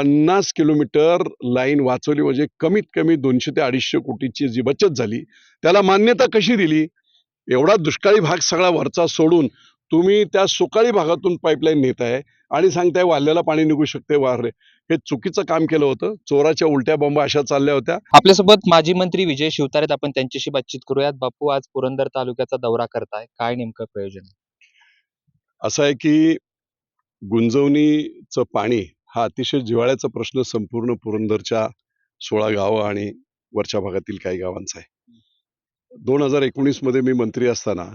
पन्नास kilometre line वाचवली म्हणजे कमीत कमी दोनशे ते अडीचशे कोटीची जी बचत झाली त्याला मान्यता कशी दिली? एवढा दुष्काळी भाग सगळा वरचा सोडून तुम्ही त्या सुकाळी भागातून पाईपलाईन नेताय आणि सांगताय वाल्याला पाणी निघू शकते वारे हे चुकीचं काम केलं होतं. चोराच्या उलट्या बॉम्बा अशा चालल्या होत्या. आपल्यासोबत माजी मंत्री विजय शिवतारेत आपण त्यांच्याशी बातचीत करूयात. बापू आज पुरंदर तालुक्याचा दौरा करताय. काय नेमकं प्रयोजन? असं आहे की गुंजवणीचं पाणी हा अतिशय जिव्हाळ्याचा प्रश्न संपूर्ण पुरंदरच्या सोळा गावं आणि वरच्या भागातील काही गावांचा आहे. दोन हजार एकोणीसमध्ये मी मंत्री असताना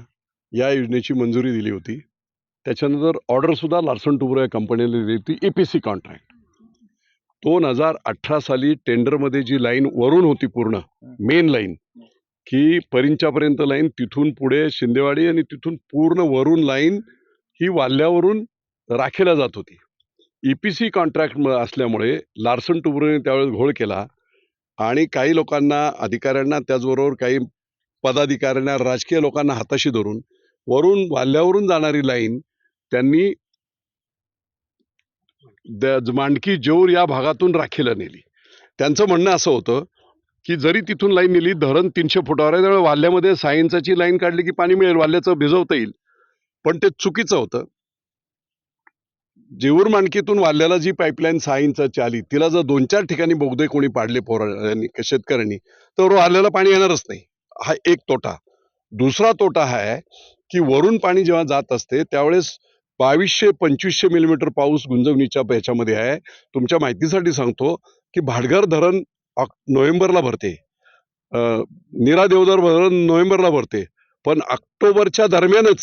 या योजनेची मंजुरी दिली होती. त्याच्यानंतर ऑर्डर सुद्धा लार्सन टुब्रो या कंपनीला दिली होती. ए पी सी कॉन्ट्रॅक्ट दोन हजार अठरा साली टेंडरमध्ये जी लाईन वरून होती पूर्ण मेन लाईन की परिंच्यापर्यंत लाईन तिथून पुढे शिंदेवाडी आणि तिथून पूर्ण वरून लाईन ही वाल्ल्यावरून राखेला जात होती. ई पी सी कॉन्ट्रॅक्ट असल्यामुळे लार्सन टुब्रोने त्यावेळेस घोळ केला आणि काही लोकांना अधिकाऱ्यांना त्याचबरोबर काही पदाधिकाऱ्यांना राजकीय लोकांना हाताशी धरून वरून वाल्यावरून जाणारी लाईन त्यांनी द- मांडकी जेऊर या भागातून राखीला नेली. त्यांचं म्हणणं असं होतं की जरी तिथून लाईन नेली धरण तीनशे फुटावर आहे त्यामुळे वाल्यामध्ये सायन्साची लाईन काढली की पाणी मिळेल वाल्याचं भिजवता येईल. पण ते चुकीचं होतं. जेऊर माणकीतून वाढलेला जी पाईपलाईन सहा चाली आली तिला जर दोन चार ठिकाणी बोगदे कोणी पाडले पोरांनी शेतकऱ्यांनी तर वाढलेलं पाणी येणारच नाही. हा एक तोटा. दुसरा तोटा हा आहे की वरून पाणी जेव्हा जात असते त्यावेळेस बावीसशे पंचवीसशे मिलीमीटर पाऊस गुंजवणीच्या याच्यामध्ये आहे. तुमच्या माहितीसाठी सांगतो की भाडघर धरण ऑक- नोव्हेंबरला भरते. अं, देवधर धरण नोव्हेंबरला भरते. पण ऑक्टोबरच्या दरम्यानच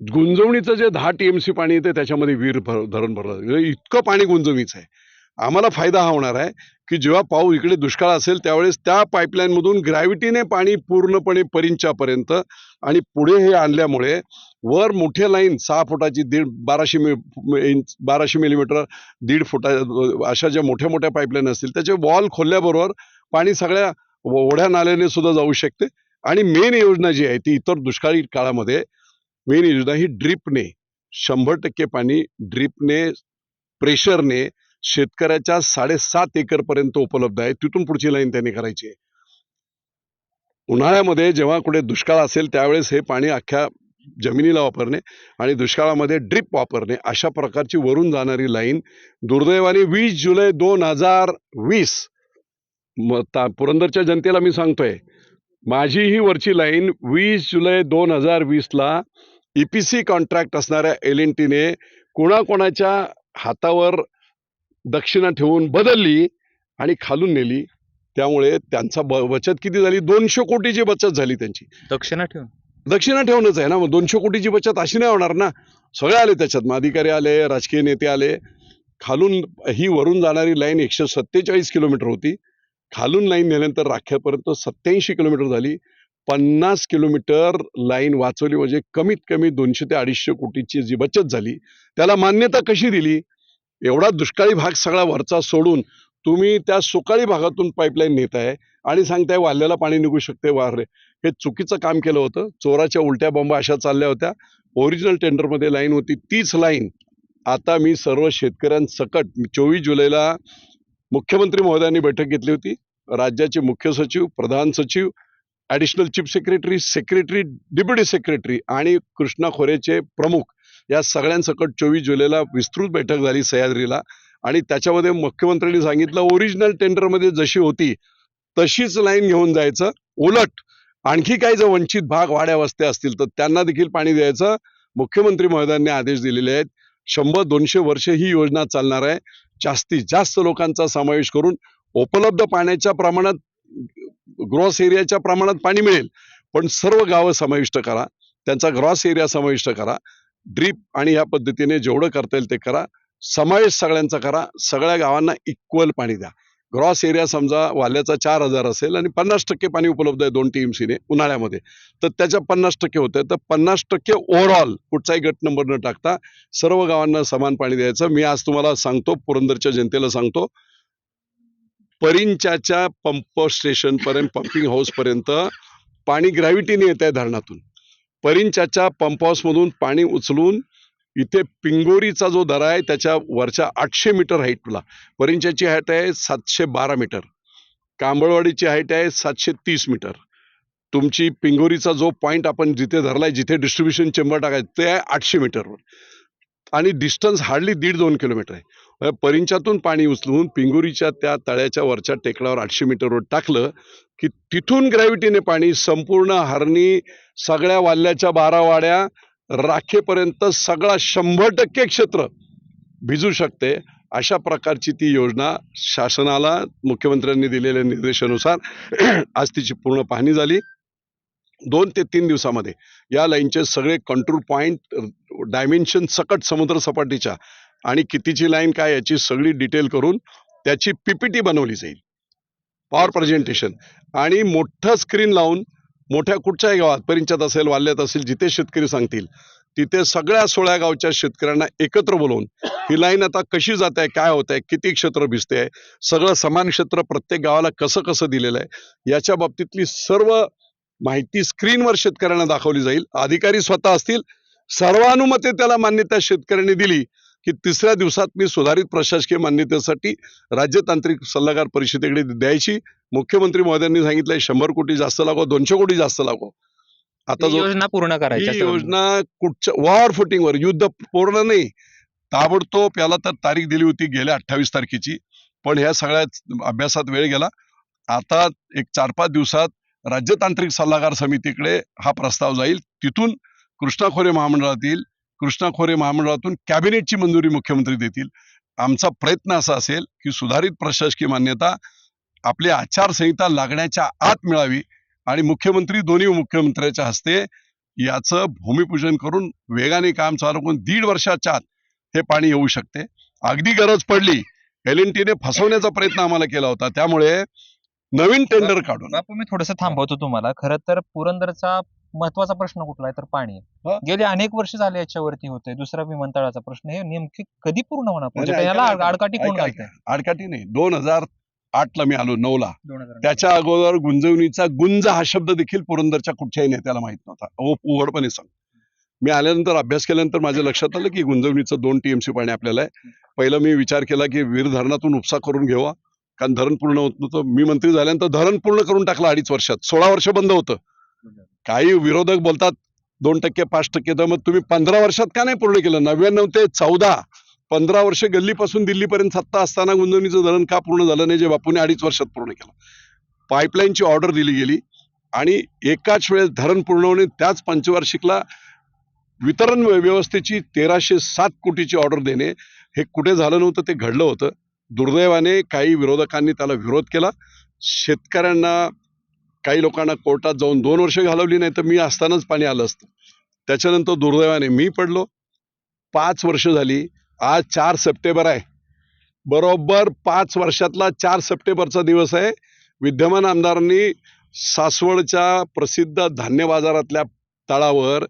गुंजवणीचं जे दहा टी एम सी पाणी येते त्याच्यामध्ये वीर भर धरण भरलं. म्हणजे इतकं पाणी गुंजवणीचं आहे आम्हाला फायदा हा होणार आहे की जेव्हा पाऊस इकडे दुष्काळ असेल त्यावेळेस त्या पाईपलाईनमधून मधून ग्रॅव्हिटीने पाणी पूर्णपणे परिंच्यापर्यंत आणि पुढे हे आणल्यामुळे वर मोठे लाईन सहा फुटाची दीड बाराशे मि इंच बाराशे मिलीमीटर दीड फुटा अशा ज्या मोठ्या मोठ्या पाईपलाईन असतील त्याचे वॉल खोलल्याबरोबर पाणी सगळ्या ओढ्या नाल्याने सुद्धा जाऊ शकते. आणि मेन योजना जी आहे ती इतर दुष्काळी काळामध्ये मेन योजना ही ड्रीपने शंभर टक्के पाणी ड्रीपने प्रेशरने शेतकऱ्याच्या साडेसात एकर पर्यंत उपलब्ध आहे. तिथून पुढची लाईन त्यांनी करायची आहे. उन्हाळ्यामध्ये जेव्हा कुठे दुष्काळ असेल त्यावेळेस हे पाणी अख्ख्या जमिनीला वापरणे आणि दुष्काळामध्ये ड्रीप वापरणे अशा प्रकारची वरून जाणारी लाईन दुर्दैवाने वीस जुलै दोन हजार वीस ता पुरंदरच्या जनतेला मी सांगतोय माझी ही वरची लाईन वीस जुलै दोन हजार वीसला ई पी सी कॉन्ट्रॅक्ट असणाऱ्या एल एन टीने कोणाकोणाच्या हातावर दक्षिणा ठेवून बदलली आणि खालून नेली त्यामुळे त्यांचा ब बचत किती झाली? दोनशे कोटीची बचत झाली त्यांची. दक्षिणा ठेवून? दक्षिणा ठेवणंच आहे ना मग दोनशे कोटीची बचत अशी नाही होणार ना. सगळे आले त्याच्यात मग अधिकारी आले राजकीय नेते आले. खालून ही वरून जाणारी लाईन एकशे सत्तेचाळीस किलोमीटर होती. खालून लाईन नेल्यानंतर राख्यापर्यंत सत्याऐंशी किलोमीटर झाली. पन्नास किलोमीटर लाईन वाचवली म्हणजे कमीत कमी दोनशे ते अडीचशे कोटीची जी बचत झाली त्याला मान्यता कशी दिली? एवढा दुष्काळी भाग सगळा वरचा सोडून तुम्ही त्या सुकाळी भागातून पाईपलाईन नेताय आणि सांगताय वाल्याला पाणी निघू शकते वारे हे चुकीचं काम केलं होतं. चोराच्या उलट्या बॉम्बा अशा चालल्या होत्या. ओरिजिनल टेंडरमध्ये लाईन होती. तीच लाईन आता मी सर्व शेतकऱ्यांसकट चोवीस जुलैला मुख्यमंत्री महोदयांनी बैठक घेतली होती. राज्याचे मुख्य सचिव प्रधान सचिव additional chief secretary secretary deputy secretary आणि कृष्णा खोरेचे प्रमुख या सगळ्यांसकट चोवीस जुलैला विस्तृत बैठक झाली सह्याद्रीला. आणि त्याच्यामध्ये मुख्यमंत्र्यांनी सांगितलं ओरिजिनल टेंडरमध्ये जशी होती तशीच लाईन घेऊन जायचं. उलट आणखी काही जर वंचित भाग वाड्या वस्त्या असतील तर त्यांना देखील पाणी द्यायचं. मुख्यमंत्री महोदयांनी आदेश दिलेले आहेत. शंभर दोनशे वर्ष ही योजना चालणार आहे. जास्तीत जास्त लोकांचा समावेश करून उपलब्ध पाण्याच्या प्रमाणात ग्रॉस एरियाच्या प्रमाणात पाणी मिळेल. पण सर्व गावं समाविष्ट करा. त्यांचा ग्रॉस एरिया समाविष्ट करा. ड्रीप आणि या पद्धतीने जेवढं करता येईल ते करा. समावेश सगळ्यांचा करा. सगळ्या गावांना इक्वल पाणी द्या. ग्रॉस एरिया समजा वाल्याचा चार हजार असेल आणि पन्नास टक्के पाणी उपलब्ध आहे दोन टीएमसीने उन्हाळ्यामध्ये. तर त्याच्या पन्नास टक्के होते तर पन्नास टक्के ओव्हरऑल कुठचाही गट नंबर न टाकता सर्व गावांना समान पाणी द्यायचं. मी आज तुम्हाला सांगतो पुरंदरच्या जनतेला सांगतो. परिंच्याच्या पंप स्टेशन पर्यंत पंपिंग हाऊसपर्यंत पाणी ग्रॅव्हिटीने येत आहे धरणातून. परिंच्याच्या पंप हाऊसमधून पाणी उचलून इथे पिंगोरीचा जो दरा आहे त्याच्या वरच्या आठशे मीटर हाईटला परिंच्याची हाईट आहे सातशे बारा मीटर कांबळवाडीची हाईट आहे सातशे तीस मीटर. तुमची पिंगोरीचा जो पॉईंट आपण जिथे धरलाय जिथे डिस्ट्रीब्युशन चेंबर टाकायचं ते आहे आठशे मीटरवर. आणि डिस्टन्स हार्डली दीड दोन किलोमीटर आहे. परिंच्यातून पाणी उचलून पिंगुरीच्या त्या तळ्याच्या वरच्या टेकडावर आठशे मीटरवर टाकलं की तिथून ग्रॅव्हिटीने पाणी संपूर्ण हरणी सगळ्या वाल्ल्याच्या बारावाड्या राखेपर्यंत सगळा शंभर टक्के क्षेत्र भिजू शकते अशा प्रकारची ती योजना शासनाला मुख्यमंत्र्यांनी दिलेल्या निर्देशानुसार आज तिची पूर्ण पाहणी झाली. दोन ते तीन दिवसामध्ये या लाईनचे सगळे कंट्रोल पॉईंट डायमेन्शन सकट समुद्र सपाटीच्या आणि कितीची लाईन काय याची सगळी डिटेल करून त्याची पीपीटी बनवली जाईल. Power presentation. आणि मोठं स्क्रीन लावून मोठ्या कुठच्याही गावात परिंच्यात असेल वाल्यात असेल जिथे शेतकरी सांगतील तिथे सगळ्या सोळ्या गावच्या शेतकऱ्यांना एकत्र बोलवून ही लाईन आता कशी जात आहे काय होत आहे किती क्षेत्र भिजते आहे सगळं समान क्षेत्र प्रत्येक गावाला कसं कसं दिलेलं आहे याच्या बाबतीतली सर्व माहिती स्क्रीनवर शेतकऱ्यांना दाखवली जाईल. अधिकारी स्वतः असतील सर्वानुमते त्याला मान्यता शेतकऱ्यांनी दिली. की तिसऱ्या दिवसात मी सुधारित प्रशासकीय मान्यतेसाठी राज्य तांत्रिक सल्लागार परिषदेकडे द्यायची. मुख्यमंत्री महोदयांनी सांगितलंय शंभर कोटी जास्त लागो दोनशे कोटी जास्त लागो. आता जो योजना पूर्ण करायची. योजना कुठच्या वॉर फुटिंगवर युद्ध पूर्ण नाही. ताबडतोब याला तर तारीख दिली होती गेल्या अठ्ठावीस तारखेची. पण ह्या सगळ्या अभ्यासात वेळ गेला. आता एक चार पाच दिवसात राज्यतांत्रिक सल्लागार समितीकडे हा प्रस्ताव जाईल. तिथून कृष्णा खोरे महामंडळातील कृष्णा खोरे महामंडळातून कॅबिनेटची मंजुरी मुख्यमंत्री देतील. आमचा प्रयत्न असा असेल की सुधारित प्रशासकीय मान्यता आपली आचारसंहिता लागण्याच्या आत मिळावी आणि मुख्यमंत्री दोन्ही मुख्यमंत्र्याच्या हस्ते याचं भूमिपूजन करून वेगाने काम चालू करून दीड वर्षाच्या आत हे पाणी येऊ शकते. अगदी गरज पडली एल एन टीने फसवण्याचा प्रयत्न आम्हाला केला होता. त्यामुळे नवीन टेंडर काढून. मी थोडस थांबवतो तुम्हाला. खरं तर पुरंदरचा महत्त्वाचा प्रश्न कुठला आहे? तर पाणी हा. गेले अनेक वर्ष झाले याच्यावरती होते. दुसरा विमानतळाचा प्रश्न. हे नेमके कधी पूर्ण होणार? नाही, ऐका याला आडकाठी कोण ऐका, आडकाठी नाही. दोन हजार आठ ला मी आलो नऊ ला दोन हजार त्याच्या अगोदर गुंजवणीचा गुंज हा शब्द देखील पुरंदरच्या कुठच्याही नेत्याला माहीत नव्हता. ओ- उघडपणे सांग. मी आल्यानंतर अभ्यास केल्यानंतर माझ्या लक्षात आलं की गुंजवणीचं दोन टीएमसी पाणी आपल्याला आहे. पहिलं मी विचार केला की वीर धरणातून उपसा करून घ्यावा कारण धरण पूर्ण होत नव्हतं. मी मंत्री झाल्यानंतर धरण पूर्ण करून टाकलं अडीच वर्षात. सोळा वर्ष बंद होतं. काही विरोधक बोलतात दोन टक्के पाच टक्के तर मग तुम्ही पंधरा वर्षात का नाही पूर्ण केलं? नव्याण्णव ते चौदा पंधरा वर्ष गल्लीपासून दिल्लीपर्यंत सत्ता असताना गुंतवणीचं धरण का पूर्ण झालं नाही जे बापूने अडीच वर्षात पूर्ण केलं? पाईपलाईनची ऑर्डर दिली गेली आणि एकाच वेळेस धरण पूर्ण होणे त्याच पंचवार्षिकला वितरण व्यवस्थेची तेराशे सात कोटीची ऑर्डर देणे हे कुठे झालं नव्हतं ते घडलं होतं. दुर्दैवाने काही विरोधकांनी त्याला विरोध केला. शेतकऱ्यांना काही लोकांना कोर्टात जाऊन दोन वर्ष घालवली नाही तर मी असतानाच पाणी आलं असतं. त्याच्यानंतर दुर्दैवाने मी पडलो. पाच वर्ष झाली. आज चार सप्टेंबर आहे. बरोबर पाच वर्षातला चार सप्टेंबरचा दिवस आहे. विद्यमान आमदारांनी सासवडच्या प्रसिद्ध धान्य बाजारातल्या तळावर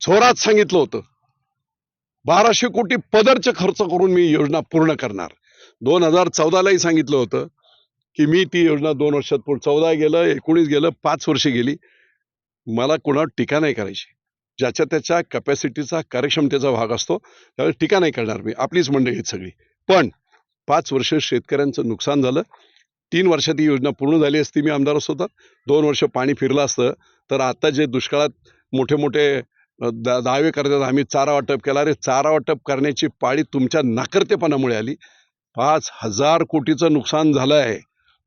झोरात सांगितलं होतं. बाराशे कोटी पदरचे खर्च करून मी योजना पूर्ण करणार. दोन हजार चौदालाही सांगितलं होतं. की मी ती योजना दोन वर्षात पूर्ण चौदा गेलं एकोणीस गेलं पाच वर्ष गेली. मला कोणावर टीका नाही करायची. ज्याच्या त्याच्या कॅपॅसिटीचा कार्यक्षमतेचा भाग असतो त्यावेळी टीका नाही करणार मी. आपलीच मंडळी आहेत सगळी. पण पाच वर्ष शेतकऱ्यांचं नुकसान झालं. तीन वर्षात ही योजना पूर्ण झाली असती मी आमदार असतो तर दोन वर्ष पाणी फिरलं असतं. तर आता जे दुष्काळात मोठे मोठे दा दावे करतात आम्ही चारा वाटप केला. अरे चारा वाटप करण्याची पाळी तुमच्या नाकर्तेपणामुळे आली. पाच हजार कोटीचं नुकसान झालं आहे.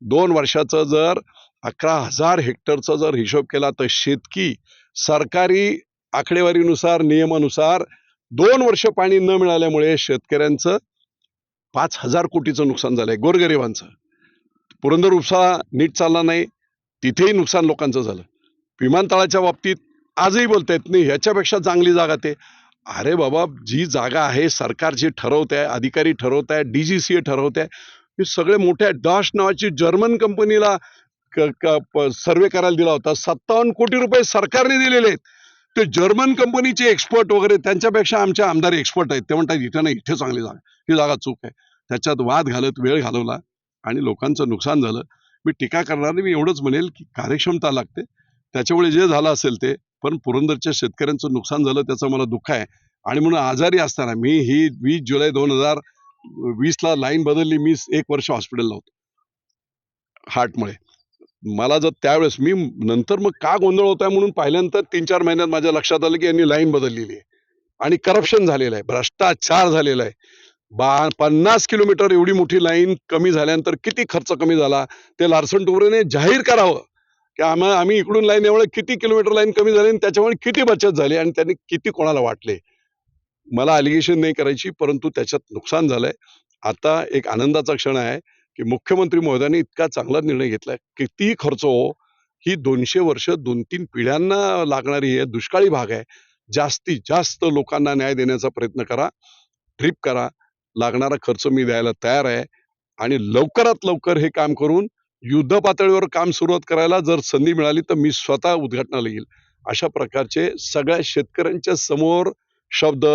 दोन वर्षाचं जर अकरा हजार हेक्टरचा जर हिशोब केला तर शेतकी सरकारी आकडेवारीनुसार नियमानुसार दोन वर्ष पाणी न मिळाल्यामुळे शेतकऱ्यांचं पाच हजार कोटीचं नुकसान झालंय गोरगरिबांचं. पुरंदर उपसा नीट चालला नाही तिथेही नुकसान लोकांचं झालं. विमानतळाच्या बाबतीत आजही बोलता येत नाही ह्याच्यापेक्षा चांगली जागा ते. अरे बाबा जी जागा आहे सरकार जी ठरवत आहे अधिकारी ठरवत आहे डी जी सी ए ठरवत आहे हे सगळे मोठ्या डॉश नावाची जर्मन कंपनीला सर्वे करायला दिला होता. सत्तावन्न कोटी रुपये सरकारने दिलेले आहेत. ते जर्मन कंपनीचे एक्सपर्ट वगैरे त्यांच्यापेक्षा आमचे आमदार एक्सपर्ट आहेत. ते म्हणतात इथे नाही इथे चांगली जागा ही जागा चूक आहे. त्याच्यात वाद घालत वेळ घालवला आणि लोकांचं नुकसान झालं. मी टीका करणार नाही मी एवढंच म्हणेल की कार्यक्षमता लागते. त्याच्यामुळे जे झालं असेल ते पण पुरंदरच्या शेतकऱ्यांचं नुकसान झालं त्याचं मला दुःख आहे. आणि म्हणून आजारी असताना मी ही वीस जुलै दोन हजार वीसला लाईन बदलली मी एक वर्ष हॉस्पिटलला होतो. हार्टमुळे मला जर त्यावेळेस मी नंतर मग का गोंधळ होत आहे म्हणून पाहिल्यानंतर तीन चार महिन्यात माझ्या लक्षात आलं की यांनी लाईन बदललेली आहे. आणि करप्शन झालेलं आहे. भ्रष्टाचार झालेला आहे. बा पन्नास किलोमीटर एवढी मोठी लाईन कमी झाल्यानंतर किती खर्च कमी झाला? ते लार्सन टुबरेने जाहीर करावं. की आम्हा आम्ही इकडून लाईन एवढं किती किलोमीटर लाईन कमी झाली आणि त्याच्यामुळे किती बचत झाली आणि त्यांनी किती कोणाला वाटले? मला अलिगेशन नाही करायची परंतु त्याच्यात नुकसान झालंय. आता एक आनंदाचा क्षण आहे की मुख्यमंत्री महोदयांनी इतका चांगला निर्णय घेतलाय. कितीही खर्च हो ही दोनशे वर्ष दोन तीन पिढ्यांना लागणारी हे दुष्काळी भाग आहे. जास्तीत जास्त लोकांना न्याय देण्याचा प्रयत्न करा ट्रिप करा. लागणारा खर्च मी द्यायला तयार आहे. आणि लवकरात लवकर हे काम करून युद्ध पातळीवर काम सुरुवात करायला जर संधी मिळाली तर मी स्वतः उद्घाटनाला येईल. अशा प्रकारचे सगळ्या शेतकऱ्यांच्या समोर शब्द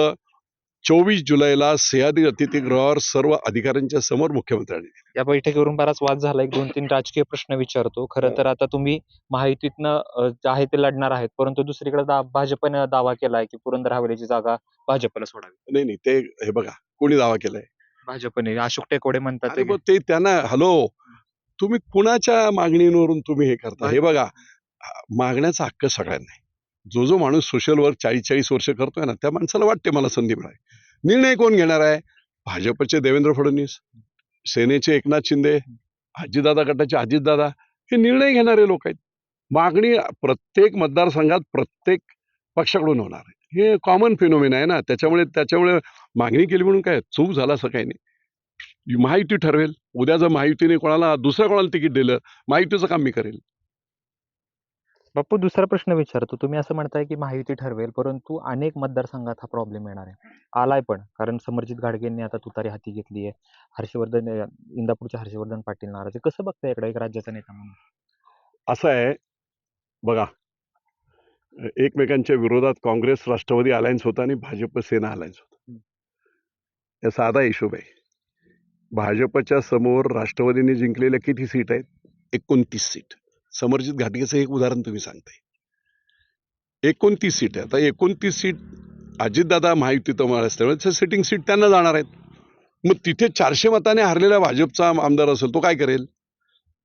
चोवीस जुलैला सह्याद्री अतिथीगृहावर सर्व अधिकाऱ्यांच्या समोर मुख्यमंत्र्यांनी दिले. या बैठकीवरून बराच वाद झाला. एक दोन तीन राजकीय प्रश्न विचारतो. खरं तर आता तुम्ही महायुतीतनं अं, जे आहे ते लढणार आहेत. परंतु दुसरीकडे दा- भाजपनं दावा केलाय की पुरंदर हवेलीची जागा भाजपला सोडावी. नाही नाही. ते हे बघा. कोणी दावा केलाय? भाजपने. अशोक टेकोडे म्हणतात अरे ते मग ते त्यांना हॅलो! तुम्ही कुणाच्या मागणीवरून तुम्ही हे करता? हे बघा. मागण्याचा हक्क सगळ्यांना आहे. जो जो माणूस सोशल वर्क चाळीस चाळीस वर्ष करतोय ना त्या माणसाला वाटते मला संधी मिळाली निर्णय कोण घेणार आहे? भाजपचे देवेंद्र फडणवीस सेनेचे एकनाथ शिंदे आजीदादा गटाचे अजितदादा हे निर्णय घेणारे लोक आहेत. मागणी प्रत्येक मतदारसंघात प्रत्येक पक्षाकडून होणार आहे. हे कॉमन फिनोमिन आहे ना त्याच्यामुळे त्याच्यामुळे मागणी केली म्हणून काय चूक झाला असं काही नाही. महायुती ठरवेल. उद्या जर महायुतीने कोणाला दुसऱ्या कोणाला तिकीट दिलं महायुतीचं काम मी करेल. बापू दुसरा प्रश्न विचारतो. तुम्ही असं म्हणताय की महायुती ठरवेल परंतु अनेक मतदारसंघात हा प्रॉब्लेम येणार आहे. आलाय पण कारण समरजित घाडगेंनी आता तुतारी हाती घेतली आहे. हर्षवर्धन अं, इंदापूरचे हर्षवर्धन पाटील नाराज कसं बघताय इकडे एक राज्याचा नेता म्हणून? असं आहे बघा. एकमेकांच्या विरोधात काँग्रेस राष्ट्रवादी अलायन्स होता आणि भाजप सेना अलायन्स होता. या साधा हिशोब आहे. भाजपच्या समोर राष्ट्रवादीने जिंकलेल्या किती सीट आहेत? एकोणतीस सीट. समरजित घाटगेचं एक उदाहरण तुम्ही सांगताय. एकोणतीस सीट आहे. आता एकोणतीस सीट अजितदादा महायुतीत असल्यामुळे सिटिंग सीट त्यांना जाणार आहेत. मग तिथे चारशे मताने हारलेला भाजपचा आमदार असेल तो काय करेल?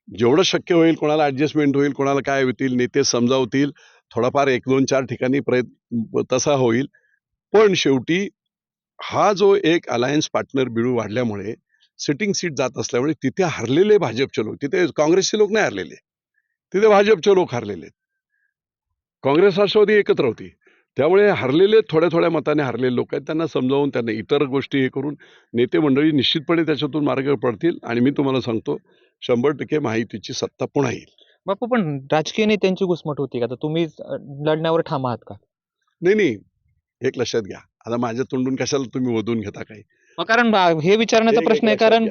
जेवढं शक्य होईल कोणाला ॲडजस्टमेंट होईल कोणाला काय होतील नेते समजावतील थोडाफार एक दोन चार ठिकाणी प्रयत्न तसा होईल. पण शेवटी हा जो एक अलायन्स पार्टनर बिळू वाढल्यामुळे सिटिंग सीट जात असल्यामुळे तिथे हरलेले भाजपचे लोक तिथे काँग्रेसचे लोक नाही हरलेले. तिथे भाजपचे लोक हरलेले आहेत. काँग्रेस राष्ट्रवादी एकत्र होती. त्यामुळे हरलेले थोड्या थोड्या मताने हरलेले लोक आहेत. त्यांना समजावून त्यांना इतर गोष्टी हे करून नेते मंडळी निश्चितपणे त्याच्यातून मार्ग पडतील आणि मी तुम्हाला सांगतो शंभर टक्के माहितीची सत्ता पुन्हा येईल. बापू पण राजकीय नेत्यांची घुसमट होती का? आता तुम्ही लढण्यावर ठाम आहात का? नाही नाही. एक लक्षात घ्या. आता माझ्या तोंडून कशाला तुम्ही ओढून घेता काही? कारण हे विचारण्याचा प्रश्न आहे कारण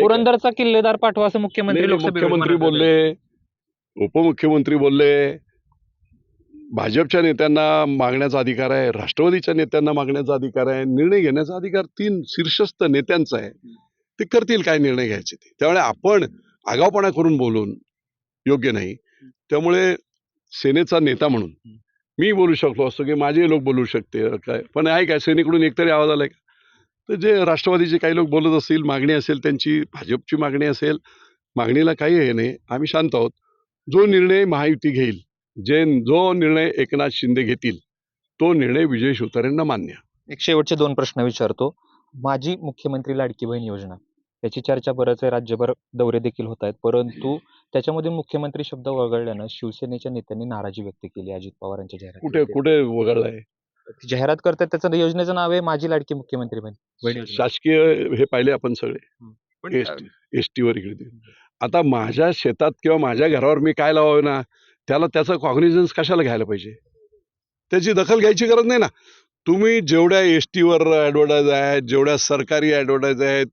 पुरंदरचा किल्लेदार पाठवा असं मुख्यमंत्री मुख्यमंत्री. बोलले उपमुख्यमंत्री बोलले भाजपच्या नेत्यांना मागण्याचा अधिकार आहे राष्ट्रवादीच्या नेत्यांना मागण्याचा अधिकार आहे निर्णय घेण्याचा अधिकार तीन शीर्षस्थ नेत्यांचा आहे. ते करतील काय निर्णय घ्यायचे ते? त्यामुळे आपण आगावपणा करून बोलून योग्य नाही. त्यामुळे सेनेचा नेता म्हणून मी बोलू शकलो असतो की माझे लोक बोलू शकते काय? पण आहे काय? सेनेकडून एकतरी आवाज आलाय का? तर जे राष्ट्रवादीचे काही लोक बोलत असतील मागणी असेल त्यांची भाजपची मागणी असेल मागणीला काही हे नाही. आम्ही शांत आहोत. जो निर्णय महायुती घेईल जे जो निर्णय एकनाथ शिंदे घेतील तो निर्णय विजय शिवतारेंना मान्य एक शेवटचे दोन प्रश्न विचारतो. माजी मुख्यमंत्री लाडकी बहीण योजना याची चर्चा बरंच आहे राज्यभर दौरे देखील होत आहेत परंतु त्याच्यामध्ये मुख्यमंत्री शब्द वगळल्यानं शिवसेनेच्या नेत्यांनी नाराजी व्यक्त केली अजित पवार यांच्या कुठे जाहिरात कुठे वगळलाय? जाहिरात करतात त्याचं योजनेचं नाव आहे माझी लाडकी मुख्यमंत्री बहीण. शासकीय हे पाहिले आपण सगळे. पण, एस टीवर इकडे. आता माझ्या शेतात किंवा माझ्या घरावर मी काय लावावं ना? त्याला त्याचं कॉग्निझन्स कशाला घ्यायला पाहिजे? त्याची दखल घ्यायची गरज नाही ना? तुम्ही जेवढ्या एस टीवर ॲडव्हर्टाईज आहेत जेवढ्या सरकारी ॲडव्हर्टाईज आहेत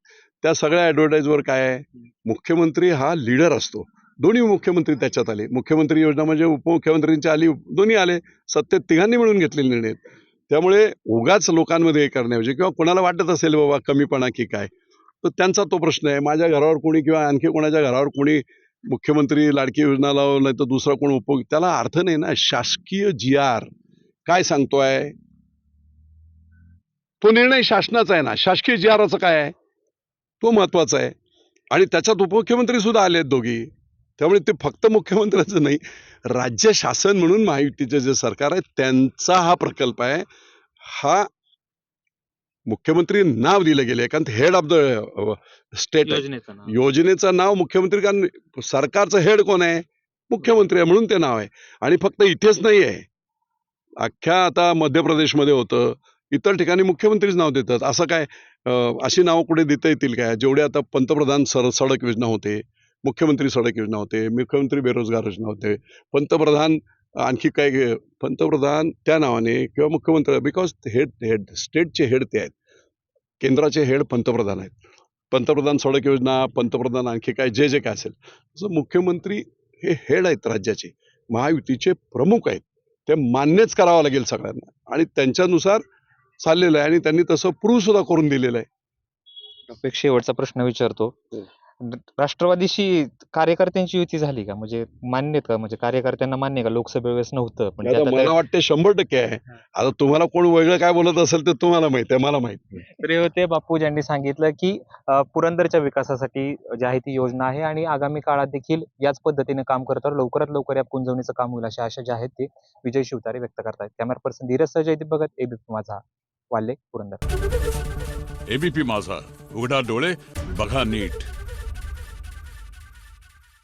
त्या सगळ्या ॲडव्हर्टाईजवर काय आहे? मुख्यमंत्री हा लीडर असतो. दोन्ही मुख्यमंत्री त्याच्यात आले. मुख्यमंत्री योजना म्हणजे उपमुख्यमंत्र्यांची आली दोन्ही आले. सत्तेत तिघांनी मिळून घेतलेले निर्णय त्यामुळे उगाच लोकांमध्ये हे करण्याऐवजी किंवा कोणाला वाटत असेल बाबा कमीपणा की काय? तर त्यांचा तो प्रश्न आहे. माझ्या घरावर कोणी किंवा आणखी कोणाच्या घरावर कोणी मुख्यमंत्री लाडकी योजना लावलं नाही तर दुसरा कोण उपयोग त्याला अर्थ नाही ना. शासकीय जी आर काय सांगतोय? तो निर्णय शासनाचा आहे ना. शासकीय जी आराचा काय आहे? तो महत्त्वाचा आहे. आणि त्याच्यात उपमुख्यमंत्री सुद्धा आले आहेत दोघी. त्यामुळे ते फक्त मुख्यमंत्र्यांचं नाही राज्य शासन म्हणून महायुतीचे जे सरकार आहे त्यांचा हा प्रकल्प आहे. हा मुख्यमंत्री नाव दिलं गेले कारण हेड ऑफ द स्टेट योजनेचं नाव. मुख्यमंत्री कारण सरकारचं हेड कोण आहे? मुख्यमंत्री आहे म्हणून ते नाव आहे. आणि फक्त इथेच नाही आहे अख्ख्या आता मध्य प्रदेशमध्ये होतं. इतर ठिकाणी मुख्यमंत्रीच नाव देतात. असं काय अशी नावं कुठे देता येतील काय? जेवढे आता पंतप्रधान सर सडक योजना होते मुख्यमंत्री सडक योजना होते मुख्यमंत्री बेरोजगार योजना होते पंतप्रधान आणखी काय गे- पंतप्रधान त्या नावाने किंवा मुख्यमंत्री बिकॉज हेड हेड स्टेटचे हेड ते आहेत. केंद्राचे हेड पंतप्रधान आहेत. पंतप्रधान सडक योजना पंतप्रधान आणखी काय जे जे काय असेल. तसं मुख्यमंत्री हे हेड आहेत राज्याचे. महायुतीचे प्रमुख आहेत. ते मान्यच करावं लागेल सगळ्यांना. आणि त्यांच्यानुसार चाललेलं आहे. आणि त्यांनी तसं प्रूव्ह सुद्धा करून दिलेलं आहे. शेवटचा प्रश्न विचारतो. हो. राष्ट्रवादीशी कार्यकर्त्यांची युती झाली का? म्हणजे मान्य का? म्हणजे कार्यकर्त्यांना मान्य आहे का? लोकसभेवेळेस नव्हतं पण ते आता मला वाटते शंभर टक्के आहे. आता तुम्हाला कोण वेगळं काय बोलत असेल तर तुम्हाला माहीत आहे मला माहीत नाही. तर हे होते बापू ज्यांनी सांगितलं की पुरंदरच्या विकासासाठी जी आहे ती योजना आहे आणि आगामी काळात देखील याच पद्धतीने काम करतात लवकरात लवकर या पुंजवणीचं काम होईल अशा आशा ज्या आहेत ते विजय शिवतारे व्यक्त करतायत. Camera person Dheeraj Jaydeep Bhagat ABP Majha वाल्ले Purandar. ABP माझा उघडा डोळे बघा नीट.